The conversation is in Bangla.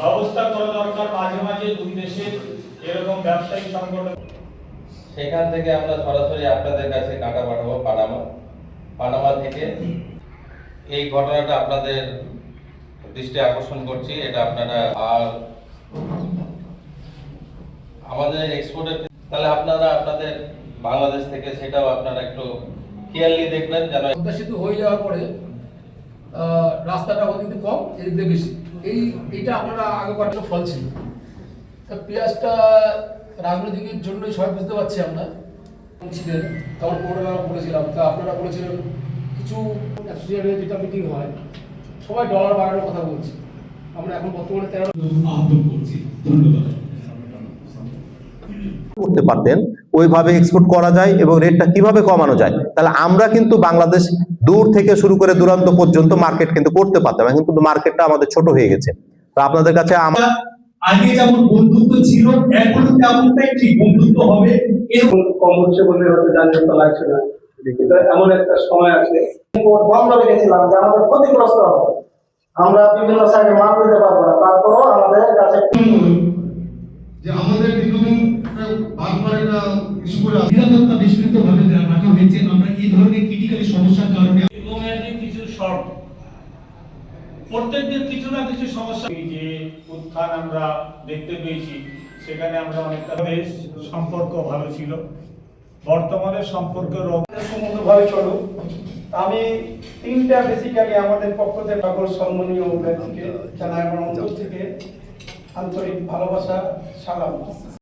ব্যবস্থা করা দরকার মাঝে মাঝে দুই দেশের এরকম ব্যবসায়িক সংগঠন। সেখান থেকে আমরা সরাসরি আপনাদের কাছে কাটা পাঠাবো পানামা পানামা থেকে এই ঘটনাটা আপনাদের দৃষ্টি আকর্ষণ করছি এটা আপনারা আর আমাদের এক্সপোর্টের তাহলে আপনারা আপনাদের বাংলাদেশ থেকে সেটাও আপনারা একটু কেয়ারলি দেখবেন যেন সেতু হয়ে যাওয়ার পরে আহ, রাস্তাটা ওদিক কম এদিক বেশি। এই এইটা আপনারা আগে কয়েকটা ফল ছিল। তা পেঁয়াজটা রাজনৈতিকের জন্যই সবাই বুঝতে পারছি আমরা। ছিলেন তখন পনেরো বলেছিলাম তা আপনারা বলেছিলেন কিছু অ্যাসোসিয়েটের যেটা মিটিং হয় সবাই ডলার বাড়ানোর কথা বলছে। আমরা এখন বর্তমানে তেরো করছি। ধন্যবাদ। করতে পারতেন। ওইভাবে এক্সপোর্ট করা যায় এবং রেটটা কীভাবে কমানো যায়? তাহলে আমরা কিন্তু বাংলাদেশ দূর থেকে শুরু করে দূরান্ত পর্যন্ত মার্কেট কিন্তু করতে পারতাম। এখন কিন্তু মার্কেটটা আমাদের ছোট হয়ে গেছে। তো আপনাদের কাছে আমরা আগে যেমন বন্ধুত্ব ছিল, এখন তেমনটাই ঠিক, বন্ধুত্ব হবে। এরকম কম হচ্ছে বলে হয়তো জানিয়ে লাগছে না। এমন একটা সময় আছে। বন্ধ রেখেছিলাম যে আমাদের ক্ষতিগ্রস্ত হবে। আমরা বিভিন্ন সাইডে মাল দিতে পারব না। তারপরও আমাদের কাছে যে আমাদের দীর্ঘদিন বারবার এটা ইস্যু করে। নিরাপত্তা বিস্তৃত ভাবে রাখা হয়েছে আমরা এই ধরনের ক্রিটিক্যালি সমস্যার কারণে দীর্ঘমেয়াদী কিছু শর্ট প্রত্যেকদিন কিছু না কিছু সমস্যা। এই যে উত্থান আমরা দেখতে পেয়েছি সেখানে আমরা অনেকটা বেশ সম্পর্ক ভালো ছিল। বর্তমানে সম্পর্কের সুন্দরভাবে চলুক। আমি তিনটা বেসিক্যালি আমাদের পক্ষ থেকে সকল সম্মানীয় ব্যক্তিকে জানাই আমার অন্তর থেকে। আন্তরিক ভালোবাসা সালাম।